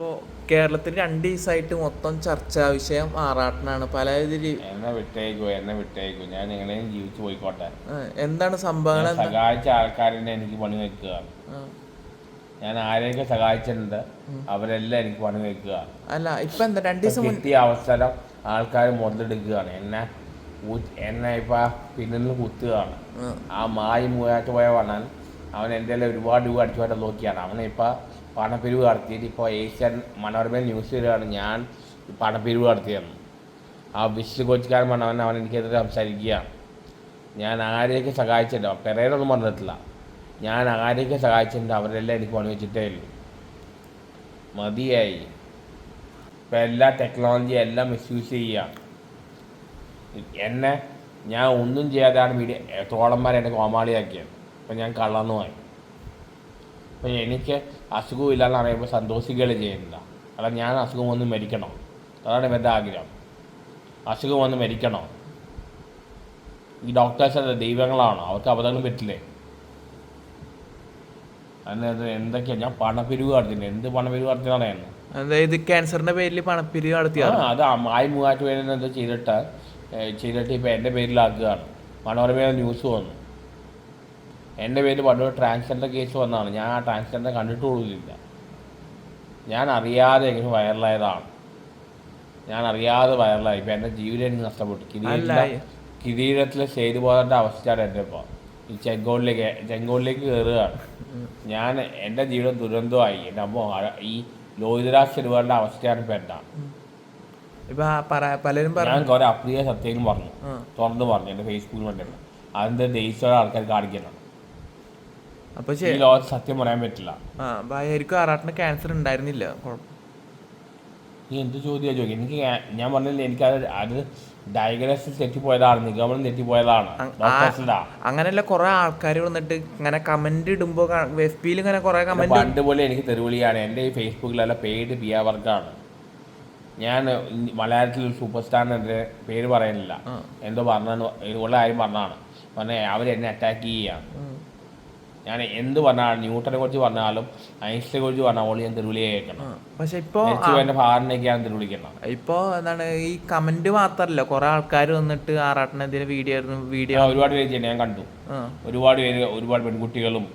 ഇപ്പോൾ കേരളത്തിൽ രണ്ട് ദിവസമായിട്ട് മൊത്തം ചർച്ചാ വിഷയം ആറാട്ടനാണ്. പല എന്നെ വിട്ടേക്കോ എന്നെ വിട്ടേക്കോ. ഞാൻ നിങ്ങളെയും ജീവിച്ചു പോയിക്കോട്ടെ. എന്താണ് സംഭവങ്ങൾ എന്താ? സഹായിച്ച ആൾക്കാരെന്നെ എനിക്ക് പണി വെക്കുക. ഞാൻ ആരെയൊക്കെ സഹായിച്ചിട്ടുണ്ട് അവരെല്ലാം എനിക്ക് പണി വെക്കുക. അല്ല ഇപ്പൊ എന്താ? രണ്ട് ദിവസം കിട്ടിയ അവസരം ആൾക്കാർ മുതലെടുക്കുകയാണ്. എന്നെ ഊ- എന്നെ ഇപ്പൊ പിന്നിൽ നിന്ന് കുത്തുകയാണ്. ആ. മായി മൂവാറ്റ് പോയ വണ്ണാൻ അവൻ എന്റെ കയ്യിൽ ഒരുപാട് രൂപ അടിച്ചു നോക്കിയാണ്. അവനെ ഇപ്പൊ പണപ്പിരിവ് നടത്തിയിട്ട് ഇപ്പോൾ ഏഷ്യൻ മനോരമ ന്യൂസ് വരികയാണ്. ഞാൻ പണപ്പിരിവ് നടത്തിയെന്ന് ആ വിശു കോച്ചുകാരൻ പറഞ്ഞവൻ അവൻ എനിക്കെതിരെ സംസാരിക്കുകയാണ്. ഞാൻ ആരെയൊക്കെ സഹായിച്ചിട്ടുണ്ടോ? പെരേനൊന്നും പറഞ്ഞിട്ടില്ല. ഞാൻ ആരെയൊക്കെ സഹായിച്ചിട്ടുണ്ട്? അവരെല്ലാം എനിക്ക് പണി വെച്ചിട്ടേ ഉള്ളൂ. മതിയായി. ഇപ്പം എല്ലാ ടെക്നോളജി എല്ലാം മിസ്യൂസ് ചെയ്യുക എന്നെ ഞാൻ ഒന്നും ചെയ്യാതെയാണ് മീഡിയ തോളന്മാരെ എന്നെ കോമാളിയാക്കിയത്. അപ്പം ഞാൻ കള്ളന്നുമായി അപ്പം എനിക്ക് അസുഖമില്ലാന്ന് അറിയുമ്പോൾ സന്തോഷിക്കുകയാണ് ചെയ്യുന്നില്ല അല്ല ഞാൻ അസുഖം വന്ന് മരിക്കണോ? അതാണ് ഇവന്റെ ആഗ്രഹം. അസുഖം വന്ന് മരിക്കണോ? ഈ ഡോക്ടേഴ്സ് ദൈവങ്ങളാണോ? അവർക്ക് അബദ്ധങ്ങൾ പറ്റില്ലേ? അതിനകത്ത് എന്തൊക്കെയാണ് ഞാൻ പണപ്പിരിവ് നടത്തില്ല എന്ത് പണപ്പിരിവ് നടത്തിയാണ് എന്ന് അതായത് ക്യാൻസറിന്റെ പേരിൽ പണപ്പിരിവ് നടത്തിയ ആ അത് പേരിൽ എന്താ ചെയ്തിട്ട് ചെയ്തിട്ട് ഇപ്പം എന്റെ പേരിലാക്കുകയാണ്. മനോരമ ന്യൂസ് വന്നു. എന്റെ പേരിൽ പണ്ട് ട്രാൻസ്ജെൻഡർ കേസ് വന്നതാണ്. ഞാൻ ആ ട്രാൻസ്ജെൻഡർ കണ്ടിട്ടുള്ളില്ല ഞാൻ അറിയാതെ എങ്ങനെ വൈറലായതാണ് ഞാൻ അറിയാതെ വൈറലായി ഇപ്പം എന്റെ ജീവിതം എനിക്ക് നഷ്ടപ്പെട്ടു. കിരീടത്തിലെ കിരീടത്തിൽ കിരീടത്തിലെ സേതു പോകേണ്ട അവസ്ഥയാണ് എന്റെ ഇപ്പോൾ ഈ ചെങ്കോളിലേക്ക് ചെങ്കോളിലേക്ക് കയറുകയാണ്. ഞാൻ എന്റെ ജീവിതം ദുരന്തമായി. എന്റെ അമ്മ ഈ ലോഹിതരാജ് ചെരുവാളുടെ അവസ്ഥയാണ് ഇപ്പം എന്റെ. പലരും ഞാൻ കുറെ അപ്രിയ സത്യങ്ങളും പറഞ്ഞു. തുറന്ന് പറഞ്ഞു എന്റെ ഫേസ്ബുക്കിൽ കണ്ടിട്ടുണ്ട് അതിന്റെ ദേശീയ ആൾക്കാർ കാണിക്കണം അപ്പൊ ഈ ലോകത്ത് സത്യം പറയാൻ പറ്റില്ല. ആ ഭാര്യക്കും ആറാട്ടിന് ക്യാൻസർ ഉണ്ടായിരുന്നില്ല. നീ എന്ത് ചോദിക്കുക എനിക്ക് ഞാൻ- പറഞ്ഞില്ല എനിക്ക് അത് ഡയഗ്നോസിസ് തെറ്റിപ്പോയതാണ് നിഗമനം തെറ്റിപ്പോയതാണ്. അങ്ങനെയല്ല കുറെ ആൾക്കാർ വന്നിട്ട് ഇങ്ങനെ കമന്റ് ഇടുമ്പോ എഫ് പിയിൽ ഇങ്ങനെ കുറെ കമന്റ് പണ്ട് പോലെ എനിക്ക് തെരുവിളിയാണ് എന്റെ ഈ ഫേസ്ബുക്കിലല്ല പെയ്ഡ് പിയ വർക്കാണ് ഞാൻ മലയാളത്തിൽ സൂപ്പർ സ്റ്റാറിന്റെ പേര് പറയുന്നില്ല. എന്തോ പറഞ്ഞാണ് ഇതുപോലെ ആരും പറഞ്ഞാണ്. പറഞ്ഞ അവരെന്നെ അറ്റാക്ക് ചെയ്യുകയാണ് ഞാൻ എന്ത് പറഞ്ഞാലും ന്യൂട്ടനെ കുറിച്ച് പറഞ്ഞാലും ഐൻസ്റ്റിനെ കുറിച്ച് പറഞ്ഞാലും ഞാൻ തെരുവിളി കേൾക്കണം. പക്ഷെ ഇപ്പൊ മരിച്ചു എന്റെ ഫാറിനൊക്കെയാണ് തെരുവിളിക്കണം ഇപ്പൊ എന്താണ് ഈ കമന്റ് മാത്രല്ല കുറെ ആൾക്കാർ വന്നിട്ട് ആറാട്ടിനെതിരെ വീഡിയോ വീഡിയോ ഒരുപാട് പേര് ഞാൻ കണ്ടു. ഒരുപാട് പേര് ഒരുപാട് പെൺകുട്ടികളും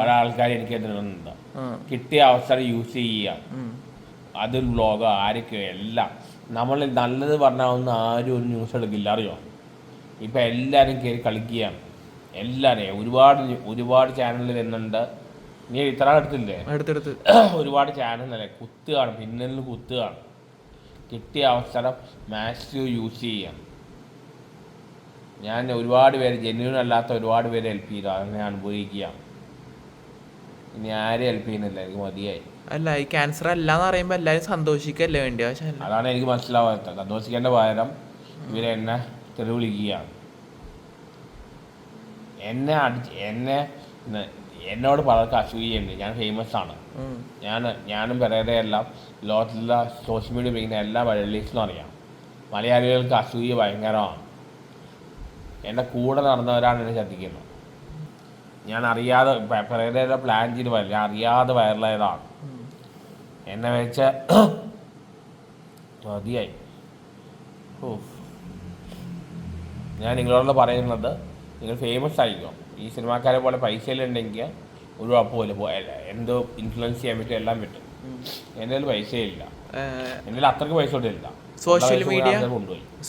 പല ആൾക്കാരും എനിക്ക് എതിരുന്നുണ്ട് കിട്ടിയ അവസരം യൂസ് ചെയ്യുക അത് ബ്ലോഗ് ആരൊക്കെ എല്ലാം. നമ്മൾ നല്ലത് പറഞ്ഞാൽ ഒന്നും ആരും ഒരു ന്യൂസ് എടുക്കില്ല അറിയോ? ഇപ്പം എല്ലാവരും കയറി കളിക്കുകയാണ്. എല്ലാവരെയും ഒരുപാട് ഒരുപാട് ചാനലിൽ വരുന്നുണ്ട്. നീ ഇത്ര അടുത്തില്ലേ അടുത്തടുത്ത് ഒരുപാട് ചാനലല്ലേ കുത്തുകയാണ് പിന്നിൽ കുത്തുകയാണ് കിട്ടിയ അവസരം മാക്സിമം യൂസ് ചെയ്യാം. ഞാൻ ഒരുപാട് പേര് ജെന്യൂൻ അല്ലാത്ത ഒരുപാട് പേര് ഹെൽപ്പ് ചെയ്തു. അതിനെ അനുഭവിക്കുക. ഇനി ആരും ഹെൽപ്പ് ചെയ്യുന്നില്ല. എനിക്ക് മതിയായി. അല്ല ഈ ക്യാൻസർ അല്ലാന്ന് പറയുമ്പോ എല്ലാരും സന്തോഷിക്കല്ലേ വേണ്ടി അതാണ് എനിക്ക് മനസ്സിലാവാത്തത്. സന്തോഷിക്കേണ്ട പകരം ഇവരെന്നെ തെളിവിളിക്കുകയാണ് എന്നെ അടിച്ച് എന്നെ എന്നോട് പലർക്കും അസൂയുണ്ട് ഞാൻ ഫേമസ് ആണ്. ഞാൻ ഞാനും പെരേരെ എല്ലാം ലോകത്തിലുള്ള സോഷ്യൽ മീഡിയ ഉപയോഗിക്കുന്ന എല്ലാ മലയാളീസിനും അറിയാം. മലയാളികൾക്ക് അസൂയ ഭയങ്കരമാണ്. എന്റെ കൂടെ നടന്നവരാണ് എന്നെ ശ്രദ്ധിക്കുന്നത്. ഞാൻ അറിയാതെ പെരേരയുടെ പ്ലാൻ ചെയ്ത് വരില്ല ഞാൻ അറിയാതെ വൈറലായതാണ് എന്നെ വെച്ച മതിയായി ഓ ഞാൻ നിങ്ങളോട് പറയുന്നത് നിങ്ങൾ ഫേമസ് ആയിരിക്കും ഈ സിനിമാക്കാരെ പോലെ പൈസയിലുണ്ടെങ്കിൽ ഒരു കുഴപ്പമില്ല എന്തോ ഇൻഫ്ലുവൻസ് ചെയ്യാൻ പറ്റും എല്ലാം പറ്റും. എന്റെ കയ്യിൽ പൈസയില്ല. എന്റെ കയ്യിൽ അത്രയ്ക്ക് പൈസ ഇല്ല. സോഷ്യൽ മീഡിയ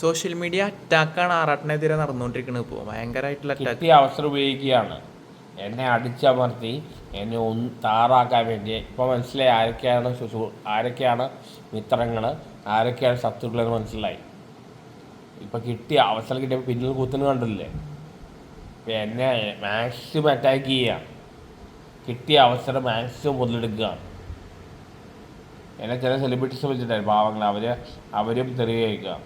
സോഷ്യൽ മീഡിയ അറ്റാക്കാണ് ആറാട്ടിനെതിരെ നടന്നുകൊണ്ടിരിക്കുന്നത് ഇപ്പോൾ ഭയങ്കരമായിട്ടുള്ള അറ്റാക്ക് കിട്ടിയ അവസരം ഉപയോഗിക്കുകയാണ്. എന്നെ അടിച്ചമർത്തി എന്നെ ഒന്ന് താറാക്കാൻ വേണ്ടി. ഇപ്പോൾ മനസ്സിലായി ആരൊക്കെയാണ് ശുശ്രൂ ആരൊക്കെയാണ് മിത്രങ്ങൾ ആരൊക്കെയാണ് ശത്രുക്കളെന്ന് മനസ്സിലായി. ഇപ്പം കിട്ടിയ അവസരം കിട്ടിയപ്പോൾ പിന്നിൽ കുത്തുന്നു കണ്ടില്ലേ? ഇപ്പം എന്നെ മാക്സിമം അറ്റാക്ക് ചെയ്യുക കിട്ടിയ അവസരം മാക്സിമം മുതലെടുക്കുക. എന്നെ ചില സെലിബ്രിറ്റീസ് വിളിച്ചിട്ടായിരുന്നു പാവങ്ങൾ അവർ അവരും കഴിക്കുക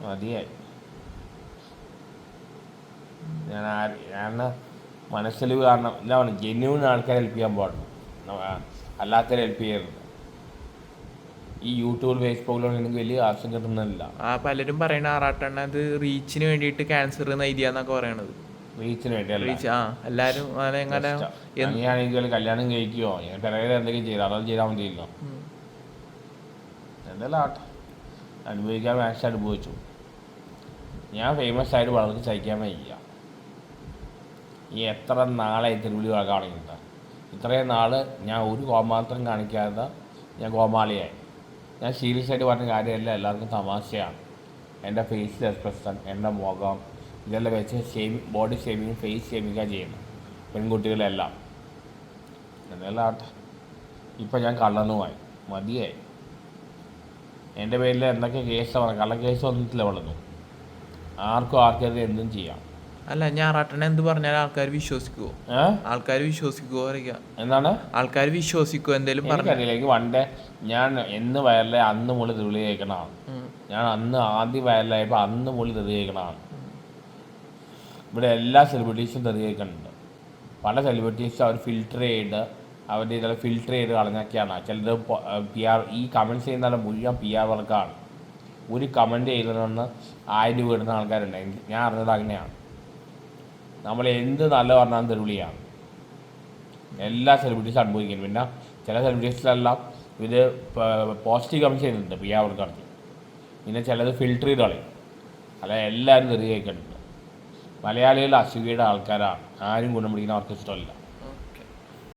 മതിയായി. ഞാൻ ആ- ഞാൻ മനസ്സലിവ് കാരണം എന്താണ് ജെന്യൂൺ ആൾക്കാരെ ഹെൽപ്പ് ചെയ്യാൻ പാടുള്ളൂ. അല്ലാത്തവരെ ഹെൽപ്പ് ചെയ്യരുത്. ഈ യൂട്യൂബിൽ ഫേസ്ബുക്കിലൊന്നും എനിക്ക് വലിയ ആവശ്യം കിട്ടുന്നില്ല ആ പലരും പറയണ ആറാട്ടെണ്ണ അത് റീച്ചിന് വേണ്ടിയിട്ട് ക്യാൻസർ എഴുതിയാന്നൊക്കെ പറയണത്. റീച്ചിന് വേണ്ടി റീച്ച് ആ എല്ലാരും അങ്ങനെ എങ്ങനെ അങ്ങനെയാണെങ്കിൽ കല്യാണം കഴിക്കുകയോ പിറകെ എന്തെങ്കിലും ചെയ്താൽ അതൊന്നും ചെയ്താൽ മതിയല്ലോ. എന്തെല്ലാം ആട്ടെ. അനുഭവിക്കാൻ മാക്സ് അനുഭവിച്ചു. ഞാൻ ഫേമസ് ആയിട്ട് വളർന്ന് സഹിക്കാൻ വയ്യ. ഈ എത്ര നാളെ തിരുവിളി കാണിക്കുന്നത് ഇത്രയും നാൾ ഞാൻ ഒരു കോമാത്രം കാണിക്കാതെ ഞാൻ കോമാളിയായി. ഞാൻ സീരിയസ് ആയിട്ട് പറഞ്ഞ കാര്യമല്ല എല്ലാവർക്കും തമാശയാണ്. എന്റെ ഫേസ് എക്സ്പ്രഷൻ എന്റെ മുഖം ഇതെല്ലാം വെച്ച് ഷേവി ബോഡി ഷേവിങ് ഫേസ് ഷേവിങ്ങാണ് ചെയ്യുന്നത് പെൺകുട്ടികളെല്ലാം. എന്നെല്ലാം ആട്ടെ ഇപ്പം ഞാൻ കള്ളനുമായി മതിയായി. എന്റെ പേരിൽ എന്തൊക്കെ കേസാണ് കള്ള കേസ് വന്നിട്ടില്ല വളർന്നു ആർക്കും ആർക്കെതിരെ എന്തും ചെയ്യാം. അല്ല ഞാൻ ഞാറാട്ടനെ എന്ത് പറഞ്ഞാൽ ആൾക്കാർ വിശ്വസിക്കുവോ? ആൾക്കാർ വിശ്വസിക്കുവോ അറിയാം? എന്താണ്? ആൾക്കാർ വിശ്വസിക്കുവോ എന്തേലും പറഞ്ഞു? വണ്ടേ ഞാൻ എന്ന് വയറിലെ അന്ന് മുകളിൽ തെളി കേൾക്കണതാണ് ഞാൻ അന്ന് ആദ്യം വയറിലായപ്പോൾ അന്ന് മുകളിൽ തെറി കേൾക്കണതാണ് ഇവിടെ എല്ലാ സെലിബ്രിറ്റീസും തെറി കേൾക്കുന്നുണ്ട് പല സെലിബ്രിറ്റീസും അവർ ഫിൽറ്റർ ചെയ്ത് അവരുടെ ഇതെല്ലാം ഫിൽറ്റർ ചെയ്ത് കളഞ്ഞൊക്കെയാണ്. ചിലത് പി ആർ ഈ കമന്റ്സ് ചെയ്യുന്ന മുഴുവൻ പി ആർ വർക്കാണ്. ഒരു കമന്റ് ചെയ്തതെന്ന് ആയിരം രൂപ ഇടുന്ന ആൾക്കാരുണ്ട്. ഞാൻ അറിഞ്ഞത് അങ്ങനെയാണ്. നമ്മൾ എന്ത് നല്ല പറഞ്ഞാലും തെരുവിളിയാണ് എല്ലാ സെലിബ്രിറ്റീസും അനുഭവിക്കുന്നു പിന്നെ ചില സെലിബ്രിറ്റീസിലെല്ലാം ഇത് പോസിറ്റീവ് കമന്റ് ചെയ്യുന്നുണ്ട്. പി ആർ വർക്കാർക്ക് പിന്നെ ചിലത് ഫിൽട്ടർ ചെയ്ത് കളയും. അല്ല എല്ലാവരും തെറി കേൾക്കുന്നുണ്ട്. മലയാളികൾ അസൂയയുടെ ആൾക്കാരാണ്. ആരും ഗുണം പിടിക്കുന്ന അവർക്ക് ഇഷ്ടമല്ല.